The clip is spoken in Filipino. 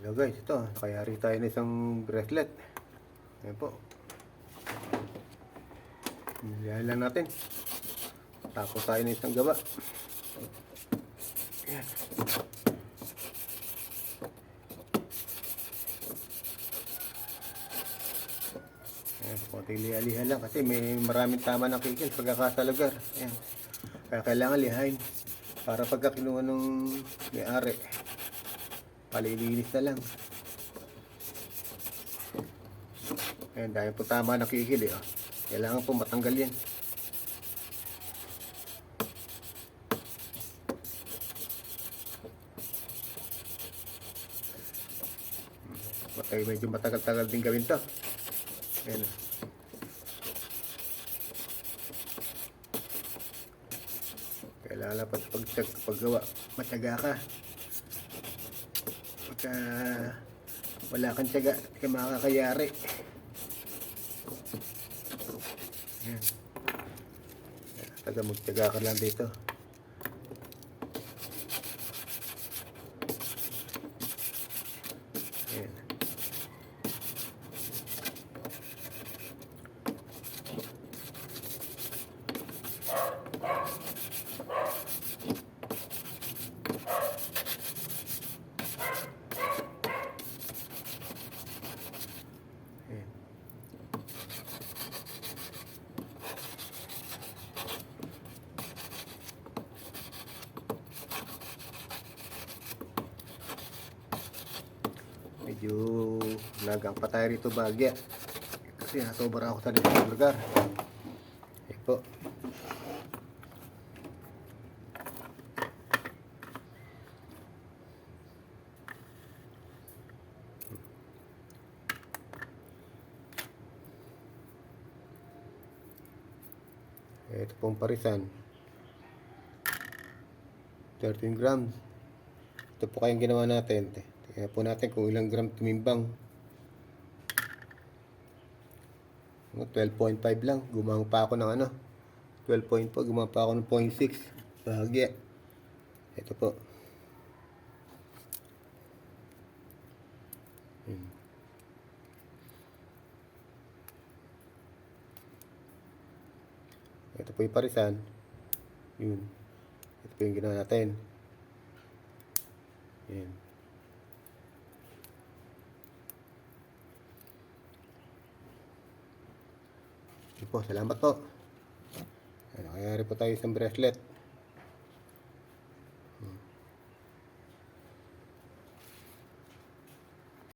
Hello guys, ito. Nakayari tayo ng isang bracelet. Ayan po. Nilihan lang natin. Tapos tayo ng isang gaba. Ayan. Ayan, konting liha-liha lang kasi may maraming tama ng kikil pagkakasa lugar. Ayan. Kaya kailangan lihain para pagka kinuha ng may-ari, palilinis na lang. Ayan, dahil po tama ng kikil eh. oh. Kailangan po matanggal yan. Matay, medyo matagal-tagal din gawin to. Ayan. oh. Kailangan pag pag paggawa, matyaga ka. Pagka wala kang tiyaga, hindi ka makakayari. Taga magtiyaga ka lang dito. Ayan. Ayan. Medyo lagang pa tayo rito bagya. Kasi nasobra ako sa dito lugar. Ayan po. Ito pong parisan. 13 grams. Ito po kayong ginawa natin. Tingnan po natin kung ilang gram tumimbang. Ano, 12.5 lang. Gumamang pa ako ng ano. 12.4. Gumamang pa ako ng 0.6. Bahagya. Ito po. Hmm. Ito po yung parisan. Yun. Ito po yung ginawa natin. Yan. Yun po, salamat po. Ano, kayari po tayo isang bracelet.